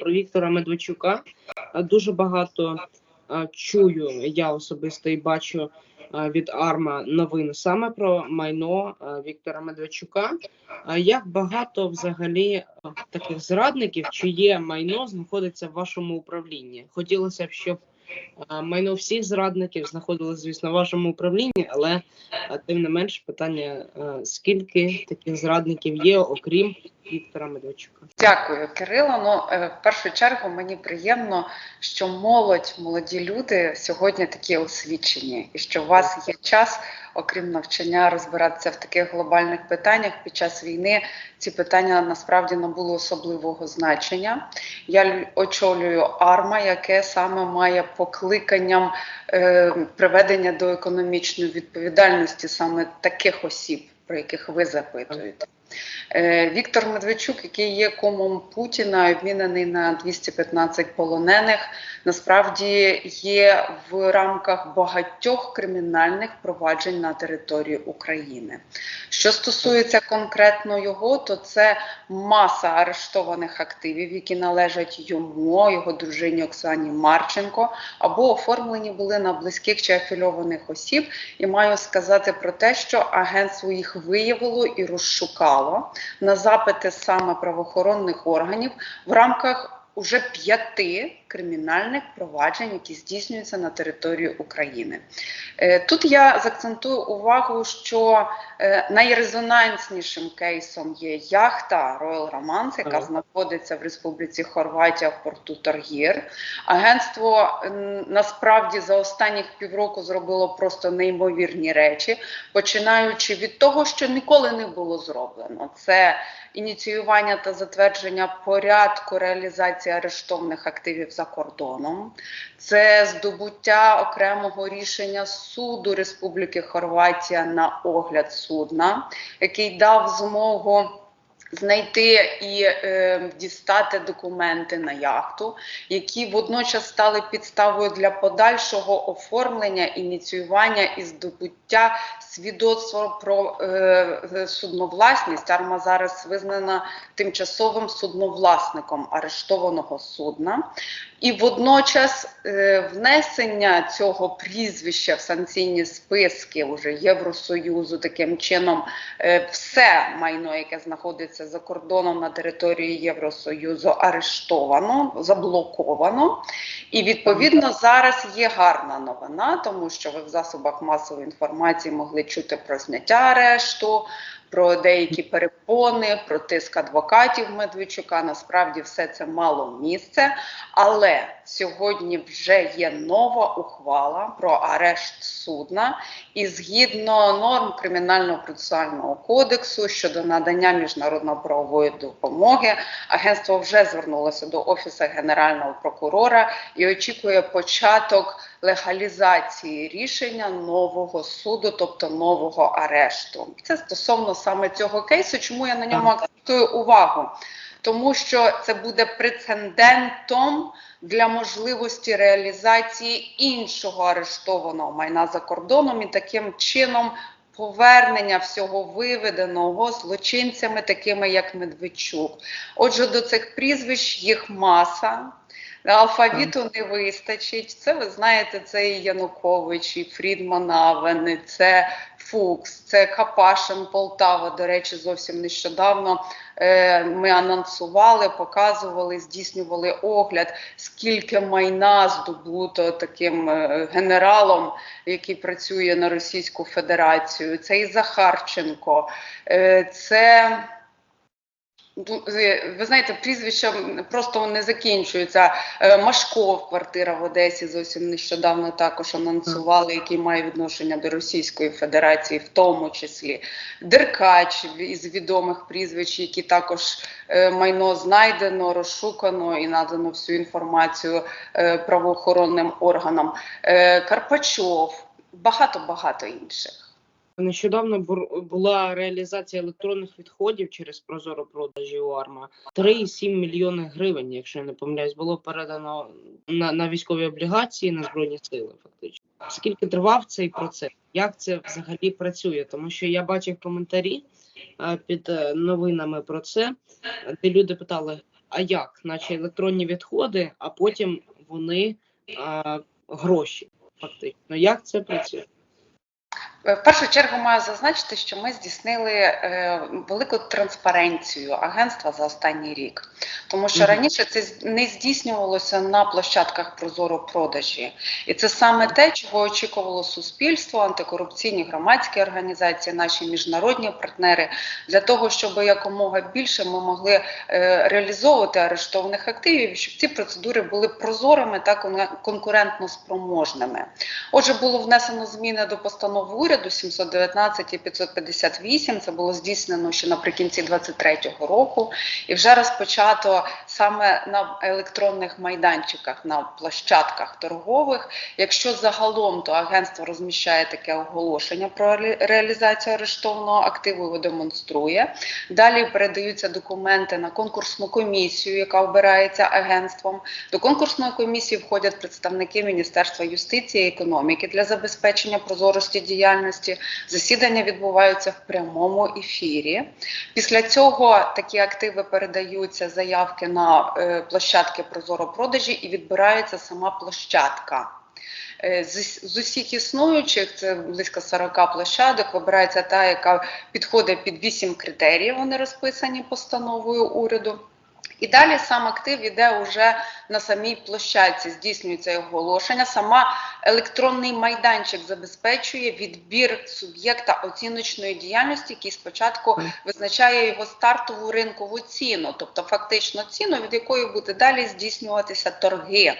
про Віктора Медведчука. Е, Дуже багато е, чую я особисто і бачу е, від Арма новин саме про майно Віктора Медведчука. Як багато взагалі таких зрадників, чиє майно знаходиться в вашому управлінні? Хотілося б, щоб майно всіх зрадників знаходилося, звісно, в вашому управлінні, але тим не менш питання: скільки таких зрадників є, окрім Віктора Медведчука? Дякую, Кирило. Ну, е, в першу чергу мені приємно, що молодь, молоді люди сьогодні такі освічені, і що у вас є час, окрім навчання, розбиратися в таких глобальних питаннях під час війни. Ці питання насправді набули особливого значення. Я лю- очолюю АРМА, яке саме має покликанням е, приведення до економічної відповідальності саме таких осіб, про яких ви запитуєте. Е, Віктор Медведчук, який є комом Путіна, обмінений на 215 полонених, насправді є в рамках багатьох кримінальних проваджень на території України. Що стосується конкретно його, то це маса арештованих активів, які належать йому, його дружині Оксані Марченко, або оформлені були на близьких чи афільованих осіб. І маю сказати про те, що агентство їх виявило і розшукало на запити саме правоохоронних органів в рамках уже п'яти кримінальних проваджень, які здійснюються на території України. Е, Тут я заакцентую увагу, що е, найрезонанснішим кейсом є яхта Royal Romance, яка Ага. знаходиться в Республіці Хорватія в порту Таргір. Агентство насправді за останніх півроку зробило просто неймовірні речі, починаючи від того, що ніколи не було зроблено. Це ініціювання та затвердження порядку реалізації арештованих активів за кордоном, це здобуття окремого рішення суду Республіки Хорватія на огляд судна, який дав змогу. Знайти і е, дістати документи на яхту, які водночас стали підставою для подальшого оформлення, ініціювання і здобуття свідоцтва про е, судновласність. Арма зараз визнана тимчасовим судновласником арештованого судна. І водночас е, внесення цього прізвища в санкційні списки уже Євросоюзу таким чином е, все майно, яке знаходиться за кордоном на території Євросоюзу, арештовано, заблоковано. І відповідно зараз є гарна новина, тому що ви в засобах масової інформації могли чути про зняття арешту. Про деякі перепони, про тиск адвокатів Медведчука. Насправді все це мало місце. Але сьогодні вже є нова ухвала про арешт судна, і згідно норм кримінального процесуального кодексу щодо надання міжнародно-правової допомоги, агентство вже звернулося до офісу генерального прокурора і очікує початок легалізації рішення нового суду, тобто нового арешту. Це стосовно саме цього кейсу. Чому я на ньому акцентую увагу? Тому що це буде прецедентом для можливості реалізації іншого арештованого майна за кордоном і таким чином повернення всього виведеного злочинцями, такими як Медведчук. Отже, до цих прізвищ їх маса. Алфавіту не вистачить. Це ви знаєте, це і Янукович, і Фрідман Авен, це Фукс, це Капашин Полтава. До речі, зовсім нещодавно е, ми анонсували, показували, здійснювали огляд, скільки майна здобуто таким е, генералом, який працює на Російську Федерацію. Це і Захарченко, е, це. Ви знаєте, прізвища просто не закінчуються. Е, Машков, квартира в Одесі, зовсім нещодавно також анонсували, який має відношення до Російської Федерації, в тому числі Деркач із відомих прізвищ, які також е, майно знайдено, розшукано і надано всю інформацію е, правоохоронним органам. Карпачов, багато багато інших. Нещодавно була реалізація електронних відходів через прозоро продажі у Арма. 3,7 мільйони гривень, якщо я не помиляюсь, було передано на, на військові облігації на збройні сили. Фактично, скільки тривав цей процес? Як це взагалі працює? Тому що я бачив коментарі е, під е, новинами про це, де люди питали: а як? Наче електронні відходи, а потім вони а, гроші. Фактично, як це працює? Е, В першу чергу маю зазначити, що ми здійснили е, велику транспаренцію агентства за останній рік, тому що раніше це не здійснювалося на площадках Прозоро продажі, і це саме те, чого очікувало суспільство, антикорупційні громадські організації, наші міжнародні партнери, для того, щоб якомога більше ми могли е, реалізовувати арештованих активів, щоб ці процедури були прозорими та конкурентно спроможними. Отже, було внесено зміни до постанов уряду 719 і 558. Це було здійснено ще наприкінці 2023 року, і вже розпочато саме на електронних майданчиках, на площадках торгових. Якщо загалом то агентство розміщає таке оголошення про реалізацію арештованого активу, його демонструє. Далі передаються документи на конкурсну комісію, яка обирається агентством. До конкурсної комісії входять представники Міністерства юстиції і економіки для забезпечення прозорості діяльності. Засідання відбуваються в прямому ефірі. Після цього такі активи передаються заявки на е, площадки Прозоро продажі і відбирається сама площадка. Е, з усіх існуючих, це близько 40 площадок, вибирається та, яка підходить під 8 критеріїв, вони розписані постановою уряду. І далі сам актив іде уже на самій площадці, здійснюється його оголошення. Сама електронний майданчик забезпечує відбір суб'єкта оціночної діяльності, який спочатку визначає його стартову ринкову ціну, тобто фактично ціну, від якої буде далі здійснюватися торги.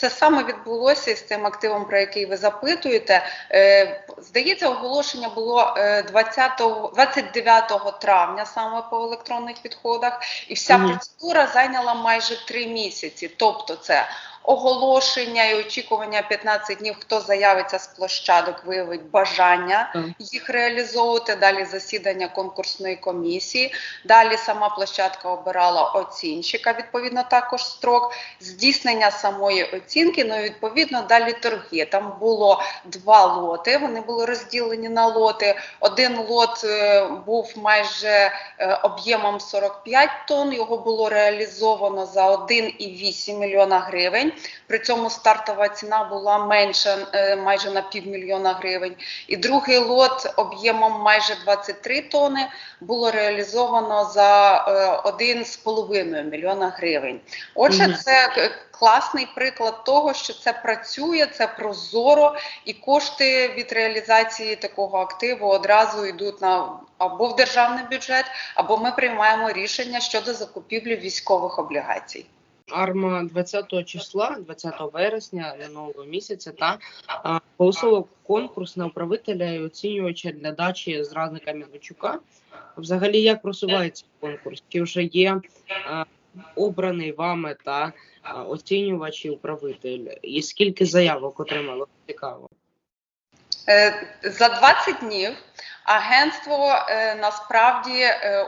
Це саме відбулося з цим активом, про який ви запитуєте. Е, здається, оголошення було е, 20, 29 травня саме по електронних відходах, і вся процедура зайняла майже три місяці. Тобто, це оголошення і очікування 15 днів, хто заявиться з площадок, виявить бажання їх реалізовувати. Далі засідання конкурсної комісії. Далі сама площадка обирала оцінщика, відповідно також строк здійснення самої оцінки. Ну і відповідно далі торги. Там було два лоти. Вони були розділені на лоти. Один лот е, був майже е, об'ємом 45 тонн. Його було реалізовано за 1,8 мільйона гривень. При цьому стартова ціна була менша е, майже на півмільйона гривень. І другий лот об'ємом майже 23 тонни було реалізовано за е, 1,5 мільйона гривень. Отже, це е, класний приклад того, що це працює, це прозоро, і кошти від реалізації такого активу одразу йдуть на або в державний бюджет, або ми приймаємо рішення щодо закупівлі військових облігацій. Арма 20 числа, 20 вересня минулого місяця, та а, оголосила конкурс на управителя і оцінювача для дачі зрадника Медведчука. Взагалі, як просувається конкурс? Чи вже є а, обраний вами та а, оцінювач і управитель? І скільки заявок отримало? Цікаво. Е, За 20 днів агентство е, насправді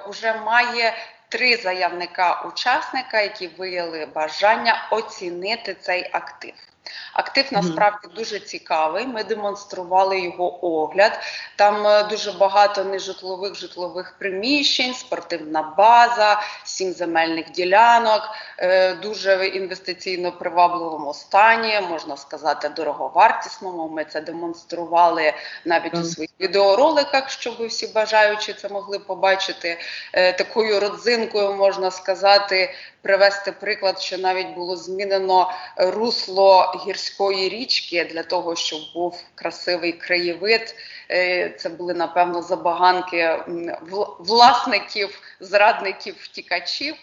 вже має три заявника-учасника, які виявили бажання оцінити цей актив. Актив насправді дуже цікавий. Ми демонстрували його огляд. Там е, дуже багато нежитлових житлових приміщень, спортивна база, сім земельних ділянок, е, дуже інвестиційно привабливому стані, можна сказати, дороговартісному. Ми це демонстрували навіть у своїх відеороликах, щоб всі бажаючі це могли побачити. Е, Такою родзинкою можна сказати, привести приклад, що навіть було змінено русло гірської річки для того, щоб був красивий краєвид. Е, Це були напевно забаганки власників, зрадників, втікачів.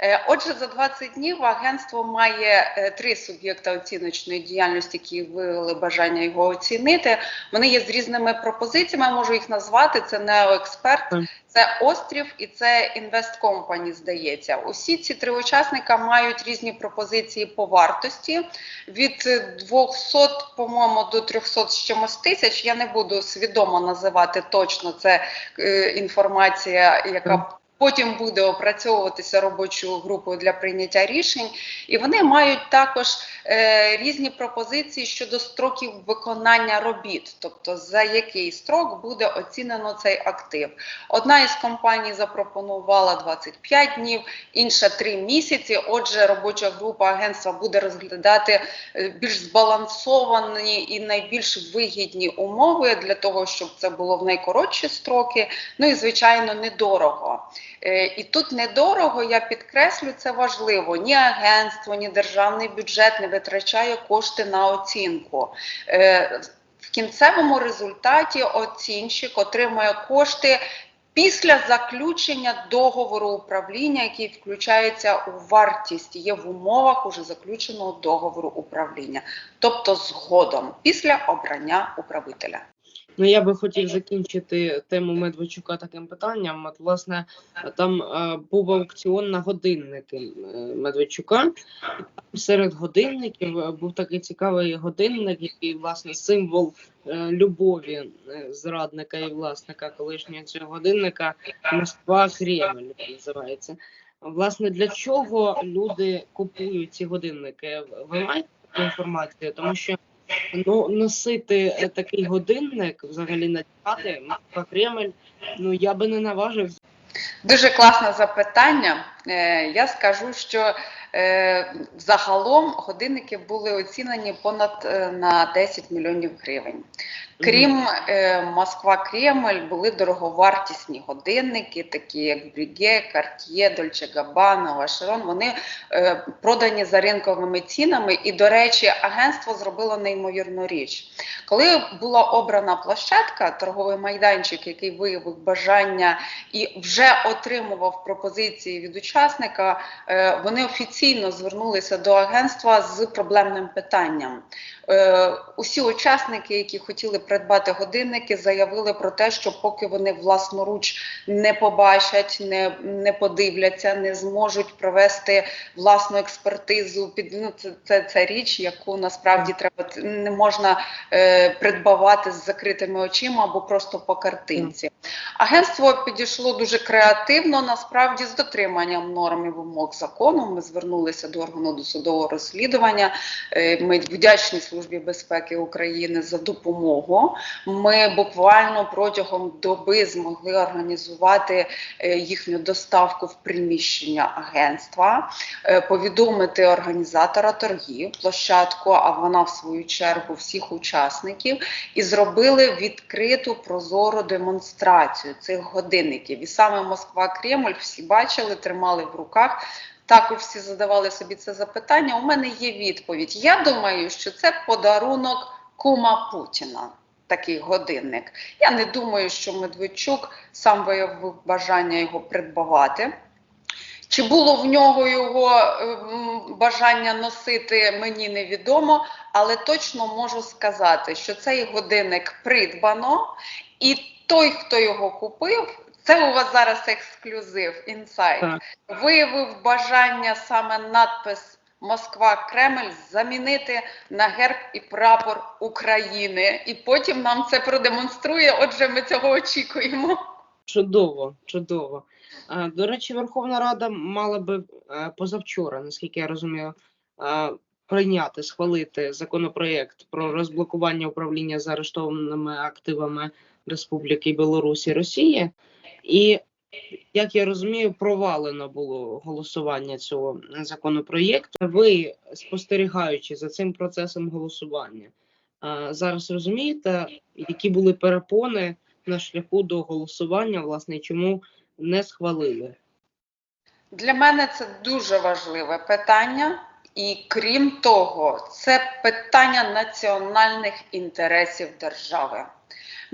Е, Отже, за 20 днів агентство має е, три суб'єкта оціночної діяльності, які виявили бажання його оцінити. Вони є з різними пропозиціями. я Можу їх назвати. Це неоексперт, це Острів і це Інвесткомпані. Здається, усі ці три учасника мають різні пропозиції по вартості від 200, по-моєму, до 300 з чимось тисяч. Я не буду свідомо називати точно це е, інформація, яка потім буде опрацьовуватися робочою групою для прийняття рішень, і вони мають також е, різні пропозиції щодо строків виконання робіт, тобто за який строк буде оцінено цей актив. Одна із компаній запропонувала 25 днів, інша 3 місяці. Отже, робоча група агентства буде розглядати е, більш збалансовані і найбільш вигідні умови для того, щоб це було в найкоротші строки. Ну і звичайно, недорого. Е, І тут недорого, я підкреслю, це важливо. Ні агентство, ні державний бюджет не витрачає кошти на оцінку. Е, В кінцевому результаті оцінщик отримує кошти. Після заключення договору управління, який включається у вартість, є в умовах уже заключеного договору управління, тобто згодом після обрання управителя. Ну, я би хотів закінчити тему Медведчука таким питанням. От, власне, там е, був аукціон на годинники е, Медведчука. Серед годинників е, був такий цікавий годинник, який, власне, символ е, любові е, зрадника і власника колишнього цього годинника Москва Кремль називається. Власне, для чого люди купують ці годинники? Ви маєте інформацію? Тому що Ну, носити е, такий годинник, взагалі надягати Москва Кремль, ну я би не наважився. Дуже класне запитання. Е, Я скажу, що е, загалом годинники були оцінені понад на 10 мільйонів гривень. Крім е, Москва Кремль, були дороговартісні годинники, такі як Бріге, Cartier, Dolce Gabbana, Vacheron. Вони е, продані за ринковими цінами. І, до речі, агентство зробило неймовірну річ. Коли була обрана площадка, торговий майданчик, який виявив бажання і вже отримував пропозиції від учасника, е, вони офіційно звернулися до агентства з проблемним питанням. Е, Усі учасники, які хотіли придбати годинники, заявили про те, що поки вони власноруч не побачать, не, не подивляться, не зможуть провести власну експертизу. Під ну, це, це, це річ, яку насправді треба не можна е, придбавати з закритими очима або просто по картинці. Агентство підійшло дуже креативно, насправді з дотриманням норм і вимог закону. Ми звернулися до органу досудового розслідування. Е, Ми вдячні Службі безпеки України за допомогу. Ми буквально протягом доби змогли організувати е, їхню доставку в приміщення агентства, е, повідомити організатора торгів, площадку, а вона в свою чергу всіх учасників, і зробили відкриту прозору демонстрацію цих годинників. І саме Москва Кремль всі бачили, тримали в руках. Також всі задавали собі це запитання. У мене є відповідь. Я думаю, що це подарунок кума Путіна. Такий годинник. Я не думаю, що Медведчук сам виявив бажання його придбавати. Чи було в нього його ем, бажання носити, мені невідомо, але точно можу сказати, що цей годинник придбано, і той, хто його купив, це у вас зараз ексклюзив, інсайт, виявив бажання саме надпис Москва Кремль замінити на герб і прапор України. І потім нам це продемонструє. Отже, ми цього очікуємо. Чудово, чудово. До речі, Верховна Рада мала би е, позавчора, наскільки я розумію, е, прийняти, схвалити законопроєкт про розблокування управління заарештованими активами Республіки Білорусі Росії. І, як я розумію, провалено було голосування цього законопроєкту. Ви, спостерігаючи за цим процесом голосування, зараз розумієте, які були перепони на шляху до голосування, власне, чому не схвалили? Для мене це дуже важливе питання, і крім того, це питання національних інтересів держави.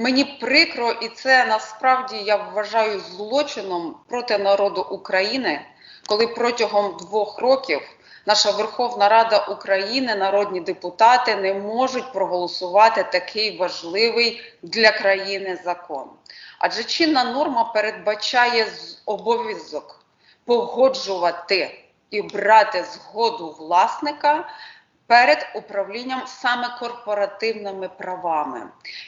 Мені прикро, і це насправді я вважаю злочином проти народу України, коли протягом двох років наша Верховна Рада України, народні депутати не можуть проголосувати такий важливий для країни закон. Адже чинна норма передбачає обов'язок погоджувати і брати згоду власника перед управлінням саме корпоративними правами.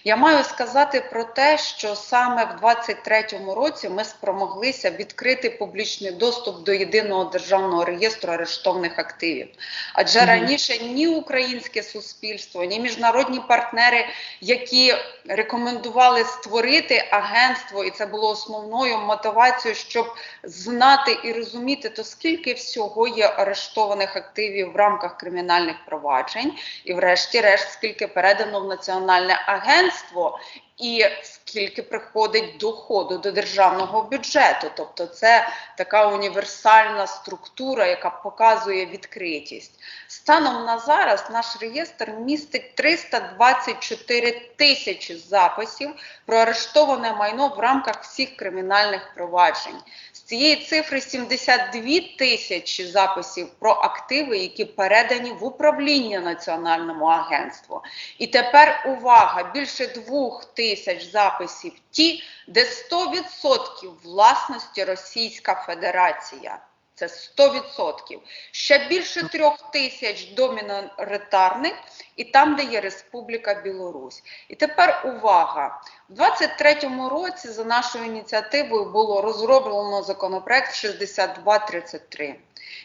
Я маю сказати про те, що саме в 2023 році ми спромоглися відкрити публічний доступ до єдиного державного реєстру арештованих активів. Адже Мгм. раніше ні українське суспільство, ні міжнародні партнери, які рекомендували створити агентство, і це було основною мотивацією, щоб знати і розуміти, то скільки всього є арештованих активів в рамках кримінальних проваджень, і, врешті-решт, скільки передано в національне агентство. І скільки приходить доходу до державного бюджету, тобто це така універсальна структура, яка показує відкритість. Станом на зараз наш реєстр містить 324 тисячі записів про арештоване майно в рамках всіх кримінальних проваджень. Цієї цифри 72 тисячі записів про активи, які передані в управління Національному агентству. І тепер увага: більше двох тисяч записів ті, де 100% власності Російська Федерація. Це 100%. Ще більше трьох тисяч доміноритарних, і там, де є Республіка Білорусь. І тепер увага. У 23-му році за нашою ініціативою було розроблено законопроект 6233.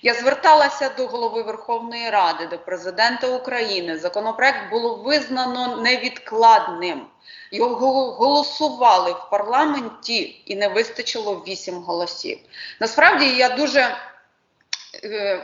Я зверталася до голови Верховної Ради, до президента України. Законопроект було визнано невідкладним. Його голосували в парламенті і не вистачило 8 голосів. Насправді я дуже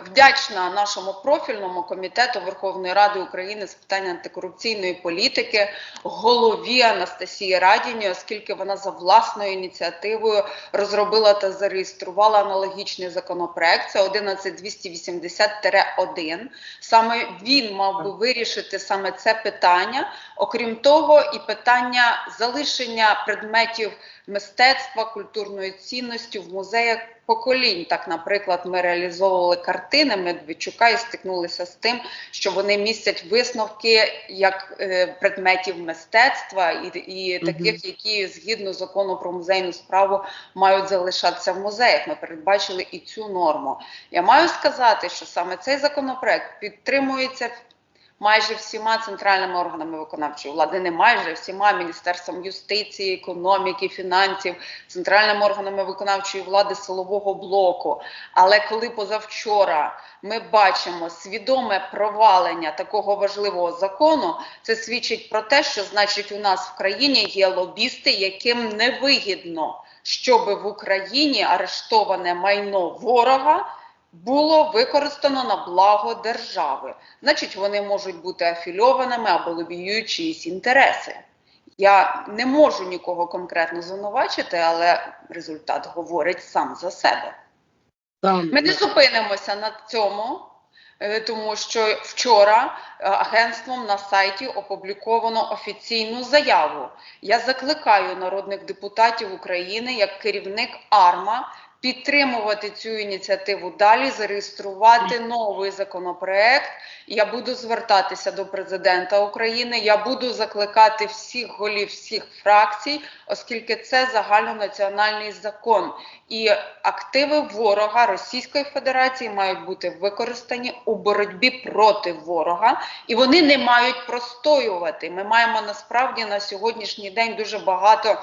вдячна нашому профільному комітету Верховної Ради України з питань антикорупційної політики, голові Анастасії Радіні, оскільки вона за власною ініціативою розробила та зареєструвала аналогічний законопроект. Це 11280-1. Саме він мав би вирішити саме це питання. Окрім того, і питання залишення предметів мистецтва, культурної цінності в музеях поколінь. Так, наприклад, ми реалізовували картини Медведчука і стикнулися з тим, що вони містять висновки як е, предметів мистецтва і, і таких, які згідно закону про музейну справу мають залишатися в музеях. Ми передбачили і цю норму. Я маю сказати, що саме цей законопроект підтримується майже всіма центральними органами виконавчої влади, не майже всіма міністерством юстиції, економіки, фінансів, центральними органами виконавчої влади силового блоку. Але коли позавчора ми бачимо свідоме провалення такого важливого закону, це свідчить про те, що значить у нас в країні є лобісти, яким невигідно, щоб в Україні арештоване майно ворога було використано на благо держави. Значить, вони можуть бути афільованими або лобіюють чиїсь інтереси. Я не можу нікого конкретно звинувачити, але результат говорить сам за себе. Ми не зупинимося на цьому, е, тому що вчора е, агентством на сайті опубліковано офіційну заяву. Я закликаю народних депутатів України як керівник АРМА підтримувати цю ініціативу далі, зареєструвати новий законопроект. Я буду звертатися до президента України. Я буду закликати всіх голів всіх фракцій, оскільки це загальнонаціональний закон, і активи ворога Російської Федерації мають бути використані у боротьбі проти ворога, і вони не мають простоювати. Ми маємо насправді на сьогоднішній день дуже багато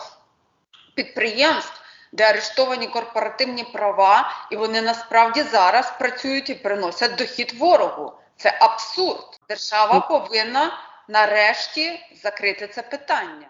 підприємств. Де арештовані корпоративні права, і вони насправді зараз працюють і приносять дохід ворогу. Це абсурд. Держава повинна нарешті закрити це питання.